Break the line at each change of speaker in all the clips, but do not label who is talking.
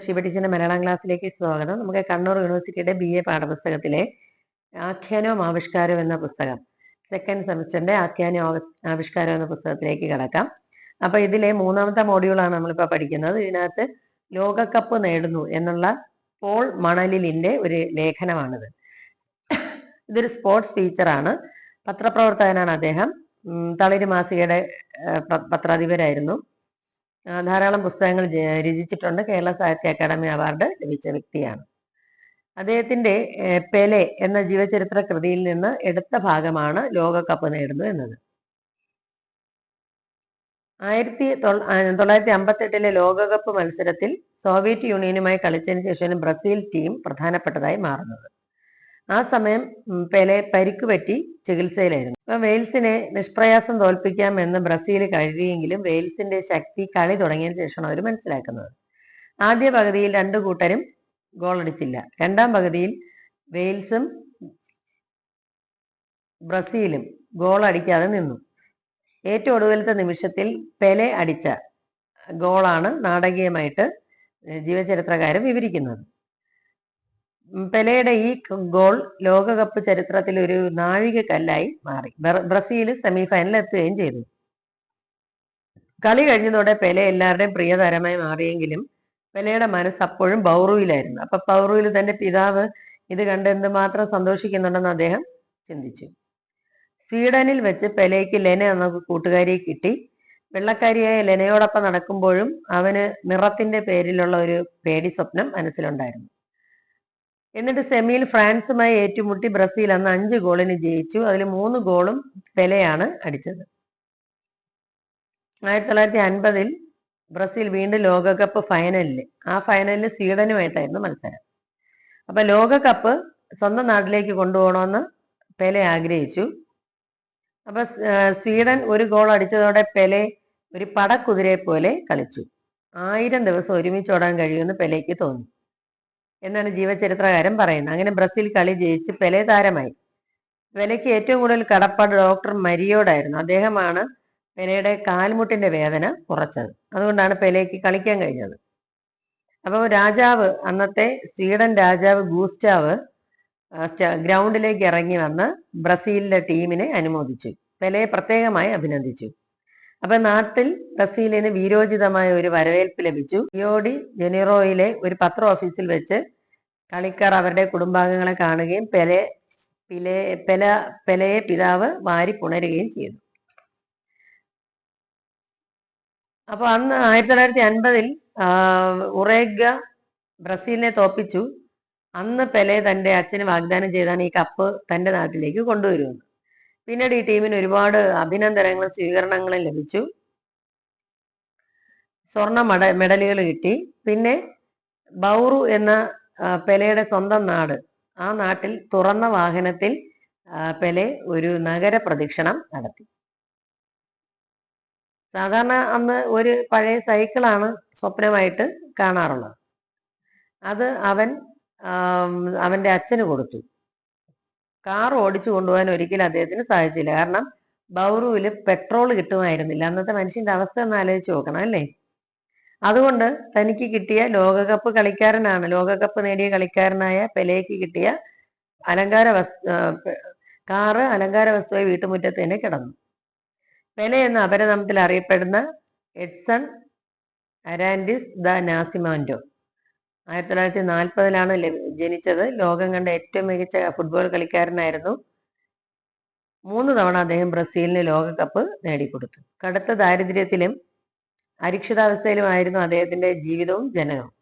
ശിവടീച്ചറിന്റെ മലയാളം ക്ലാസ്സിലേക്ക് സ്വാഗതം. നമുക്ക് കണ്ണൂർ യൂണിവേഴ്സിറ്റിയുടെ ബി എ പാഠപുസ്തകത്തിലെ ആഖ്യാനവും ആവിഷ്കാരവും എന്ന പുസ്തകം സെക്കൻഡ് സെമിസ്റ്ററിന്റെ ആഖ്യാനവും ആവി- ആവിഷ്കാരം എന്ന പുസ്തകത്തിലേക്ക് കടക്കാം. അപ്പൊ ഇതിലെ മൂന്നാമത്തെ മോഡ്യൂളാണ് നമ്മളിപ്പോ പഠിക്കുന്നത്. ഇതിനകത്ത് ലോകകപ്പ് നേടുന്നു എന്നുള്ള പോൾ മണലിലിന്റെ ഒരു ലേഖനമാണിത്. ഇതൊരു സ്പോർട്സ് ടീച്ചറാണ് പത്രപ്രവർത്തകനാണ് അദ്ദേഹം. തളിരി മാസികയുടെ പത്രാധിപരായിരുന്നു. ധാരാളം പുസ്തകങ്ങൾ രചിച്ചിട്ടുണ്ട്. കേരള സാഹിത്യ അക്കാദമി അവാർഡ് ലഭിച്ച വ്യക്തിയാണ്. അദ്ദേഹത്തിന്റെ പെലെ എന്ന ജീവചരിത്ര കൃതിയിൽ നിന്ന് എടുത്ത ഭാഗമാണ് ലോകകപ്പ് നേടുന്നു എന്നത്. ആയിരത്തി തൊള്ള- തൊള്ളായിരത്തി അമ്പത്തി എട്ടിലെ ലോകകപ്പ് മത്സരത്തിൽ സോവിയറ്റ് യൂണിയനുമായി കളിച്ചതിന് ശേഷം ബ്രസീൽ ടീം പ്രധാനപ്പെട്ടതായി മാറുന്നത്. ആ സമയം പെലെ പരിക്ക് പറ്റി ചികിത്സയിലായിരുന്നു. അപ്പൊ വെയിൽസിനെ നിഷ്പ്രയാസം തോൽപ്പിക്കാം എന്ന് ബ്രസീൽ കഴിയുമെങ്കിലും വെയിൽസിന്റെ ശക്തി കളി തുടങ്ങിയതിനു ശേഷമാണ് അവർ മനസ്സിലാക്കുന്നത്. ആദ്യ പകുതിയിൽ രണ്ടു കൂട്ടരും ഗോൾ അടിച്ചില്ല. രണ്ടാം പകുതിയിൽ വെയിൽസും ബ്രസീലും ഗോൾ അടിക്കാതെ നിന്നു. ഏറ്റവും ഒടുവിലത്തെ നിമിഷത്തിൽ പെലെ അടിച്ച ഗോളാണ് നാടകീയമായിട്ട് ജീവചരിത്രകാരൻ വിവരിക്കുന്നത്. പെലെയുടെ ഈ ഗോൾ ലോകകപ്പ് ചരിത്രത്തിൽ ഒരു നാഴികക്കല്ലായി മാറി. ബ്ര- ബ്രസീൽ സെമിഫൈനലിൽ എത്തുകയും ചെയ്തു. കളി കഴിഞ്ഞതോടെ പെലെ എല്ലാവരുടെയും പ്രിയതരമായി മാറിയെങ്കിലും പെലയുടെ മനസ്സ് അപ്പോഴും ബൗറുവിലായിരുന്നു അപ്പൊ ബൗറുവിൽ തന്റെ പിതാവ് ഇത് കണ്ട് എന്തുമാത്രം സന്തോഷിക്കുന്നുണ്ടെന്ന് അദ്ദേഹം ചിന്തിച്ചു. സ്വീഡനിൽ വെച്ച് പെലയ്ക്ക് ലെന എന്ന കൂട്ടുകാരിയെ കിട്ടി. വെള്ളക്കാരിയായ ലെനയോടൊപ്പം നടക്കുമ്പോഴും അവന് നിറത്തിന്റെ പേരിലുള്ള ഒരു പേടി സ്വപ്നം മനസ്സിലുണ്ടായിരുന്നു. എന്നിട്ട് സെമിയിൽ ഫ്രാൻസുമായി ഏറ്റുമുട്ടി ബ്രസീൽ അന്ന് അഞ്ച് ഗോളിന് ജയിച്ചു. അതിൽ മൂന്ന് ഗോളും പെലയാണ് അടിച്ചത്. ആയിരത്തി തൊള്ളായിരത്തി അൻപതിൽ ബ്രസീൽ വീണ്ടും ലോകകപ്പ് ഫൈനലിൽ ആ ഫൈനലിൽ സ്വീഡനുമായിട്ടായിരുന്നു മത്സരം. അപ്പൊ ലോകകപ്പ് സ്വന്തം നാട്ടിലേക്ക് കൊണ്ടുപോകണമെന്ന് പെലെ ആഗ്രഹിച്ചു. അപ്പൊ സ്വീഡൻ ഒരു ഗോൾ അടിച്ചതോടെ പെലെ ഒരു പടക്കുതിരയെ പോലെ കളിച്ചു. ആയിരം ദിവസം ഒരുമിച്ച് ഓടാൻ കഴിയുമെന്ന് പെലേക്ക് തോന്നി. എന്നാണ് ജീവചരിത്രകാരൻ പറയുന്നത്. അങ്ങനെ ബ്രസീൽ കളി ജയിച്ച് പെലെ താരമായി. പെലയ്ക്ക് ഏറ്റവും കൂടുതൽ കടപ്പാട് ഡോക്ടർ മരിയോടായിരുന്നു. അദ്ദേഹമാണ് പെലയുടെ കാൽമുട്ടിന്റെ വേദന കുറച്ചത്. അതുകൊണ്ടാണ് പെലയ്ക്ക് കളിക്കാൻ കഴിഞ്ഞത്. അപ്പോൾ രാജാവ് അന്നത്തെ സ്വീഡൻ രാജാവ് ഗൂസ്റ്റാവ് ഗ്രൗണ്ടിലേക്ക് ഇറങ്ങി വന്ന് ബ്രസീലിന്റെ ടീമിനെ അനുമോദിച്ചു. പെലയെ പ്രത്യേകമായി അഭിനന്ദിച്ചു. അപ്പൊ നാട്ടിൽ ബ്രസീലിന് വീരോചിതമായ ഒരു വരവേൽപ്പ് ലഭിച്ചു. റിയോഡി ജനീറോയിലെ ഒരു പത്ര ഓഫീസിൽ വെച്ച് കളിക്കാർ അവരുടെ കുടുംബാംഗങ്ങളെ കാണുകയും പെലെ പിലെ പെല പെലയെ പിതാവ് വാരി പുണരുകയും ചെയ്തു. അപ്പൊ അന്ന് ആയിരത്തി തൊള്ളായിരത്തി അൻപതിൽ ഉറേഗ ബ്രസീലിനെ തോപ്പിച്ചു. അന്ന് പെലെ തന്റെ അച്ഛന് വാഗ്ദാനം ചെയ്താണ് ഈ കപ്പ് തന്റെ നാട്ടിലേക്ക് കൊണ്ടുവരുമെന്ന് പിന്നീട് ഈ ടീമിന് ഒരുപാട് അഭിനന്ദനങ്ങളും സ്വീകരണങ്ങളും ലഭിച്ചു. സ്വർണ മട മെഡലുകൾ കിട്ടി. പിന്നെ ബൗറു എന്ന പെലയുടെ സ്വന്തം നാട്. ആ നാട്ടിൽ തുറന്ന വാഹനത്തിൽ പെലെ ഒരു നഗര പ്രദക്ഷിണം നടത്തി. സാധാരണ അന്ന് ഒരു പഴയ സൈക്കിളാണ് സ്വപ്നമായിട്ട് കാണാറുള്ളത്. അത് അവൻ അവന്റെ അച്ഛന് കൊടുത്തു. കാർ ഓടിച്ചു കൊണ്ടുപോകാൻ ഒരിക്കലും അദ്ദേഹത്തിന് സാധിച്ചില്ല. കാരണം ബൗറുവിൽ പെട്രോൾ കിട്ടുമായിരുന്നില്ല. അന്നത്തെ മനുഷ്യന്റെ അവസ്ഥ ഒന്ന് ആലോചിച്ച് നോക്കണം അല്ലേ? അതുകൊണ്ട് തനിക്ക് കിട്ടിയ ലോകകപ്പ് കളിക്കാരനാണ് ലോകകപ്പ് നേടിയ കളിക്കാരനായ പെലേക്ക് കിട്ടിയ അലങ്കാര വസ്തു കാറ് അലങ്കാര വസ്തുവായി വീട്ടുമുറ്റത്ത് തന്നെ കിടന്നു. പെലെ എന്ന അപരനാമത്തിൽ അറിയപ്പെടുന്ന എഡ്സൺ അരാൻഡിസ് ദ നാസിമാൻഡോ ആയിരത്തി തൊള്ളായിരത്തി നാൽപ്പതിലാണ് ജനിച്ചത്. ലോകം കണ്ട ഏറ്റവും മികച്ച ഫുട്ബോൾ കളിക്കാരനായിരുന്നു. മൂന്ന് തവണ അദ്ദേഹം ബ്രസീലിന് ലോകകപ്പ് നേടിക്കൊടുത്തു. കടുത്ത ദാരിദ്ര്യത്തിലും അരിക്ഷിതാവസ്ഥയിലുമായിരുന്നു അദ്ദേഹത്തിന്റെ ജീവിതവും ജനനവും.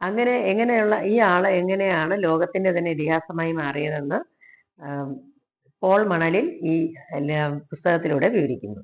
അങ്ങനെ എങ്ങനെയുള്ള ഈ ആൾ എങ്ങനെയാണ് ലോകത്തിന്റെ തന്നെ ഇതിഹാസമായി മാറിയതെന്ന് പോൾ മണലിൽ ഈ പുസ്തകത്തിലൂടെ വിവരിക്കുന്നു.